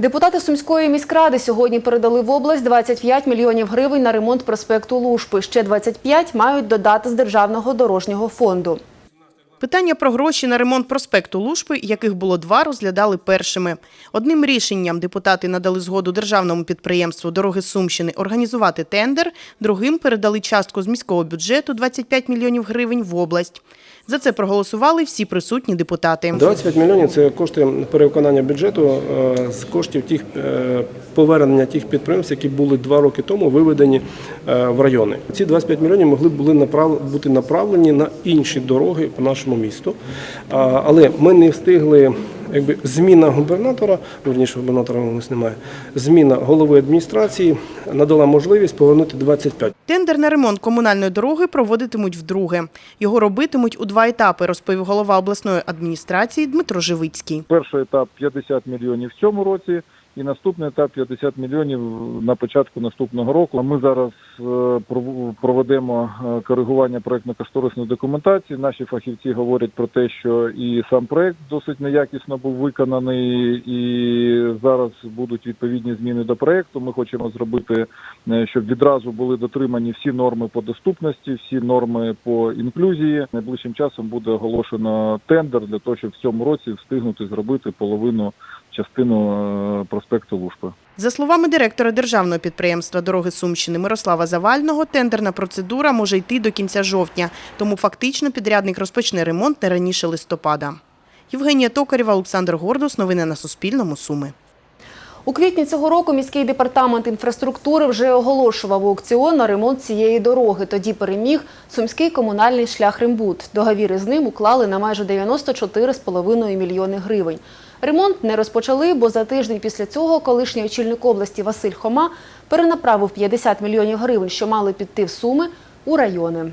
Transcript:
Депутати Сумської міськради сьогодні передали в область 25 мільйонів гривень на ремонт проспекту Лушпи. Ще 25 мають додати з Державного дорожнього фонду. Питання про гроші на ремонт проспекту Лушпи, яких було два, розглядали першими. Одним рішенням депутати надали згоду державному підприємству Дороги Сумщини організувати тендер, другим передали частку з міського бюджету 25 мільйонів гривень в область. За це проголосували всі присутні депутати. 25 мільйонів це кошти перевиконання бюджету е, з коштів тих е, повернення тих підприємств, які були два роки тому виведені е, в райони. Ці 25 мільйонів могли б були бути направлені на інші дороги по нашому місту. Але ми не встигли. Якби зміна губернатора, верніше губернатора у нас немає. Зміна голови адміністрації надала можливість повернути 25. Тендер на ремонт комунальної дороги проводитимуть вдруге. Його робитимуть у два етапи, розповів голова обласної адміністрації Дмитро Живицький. Перший етап 50 мільйонів в цьому році, і наступний етап 50 мільйонів на початку наступного року. Ми зараз е, проведемо е, коригування проектно-кошторисної документації. Наші фахівці говорять про те, що і сам проект досить неякісно був виконаний, і зараз будуть відповідні зміни до проекту. Ми хочемо зробити, е, щоб відразу були дотримані всі норми по доступності, всі норми по інклюзії. Найближчим часом буде оголошено тендер для того, щоб в цьому році встигнути зробити половину частину е, проспекту Лушпи. За словами директора державного підприємства Дороги Сумщини Мирослава Завального, тендерна процедура може йти до кінця жовтня, тому фактично підрядник розпочне ремонт не раніше листопада. Євгенія Токарєва, Олександр Гордус. Новини на Суспільному. Суми. У квітні цього року міський департамент інфраструктури вже оголошував аукціон на ремонт цієї дороги. Тоді переміг сумський комунальний шлях Римбуд. Договір із ним уклали на майже 94,5 мільйони гривень. Ремонт не розпочали, бо за тиждень після цього колишній очільник області Василь Хома перенаправив 50 мільйонів гривень, що мали піти в суми, у райони.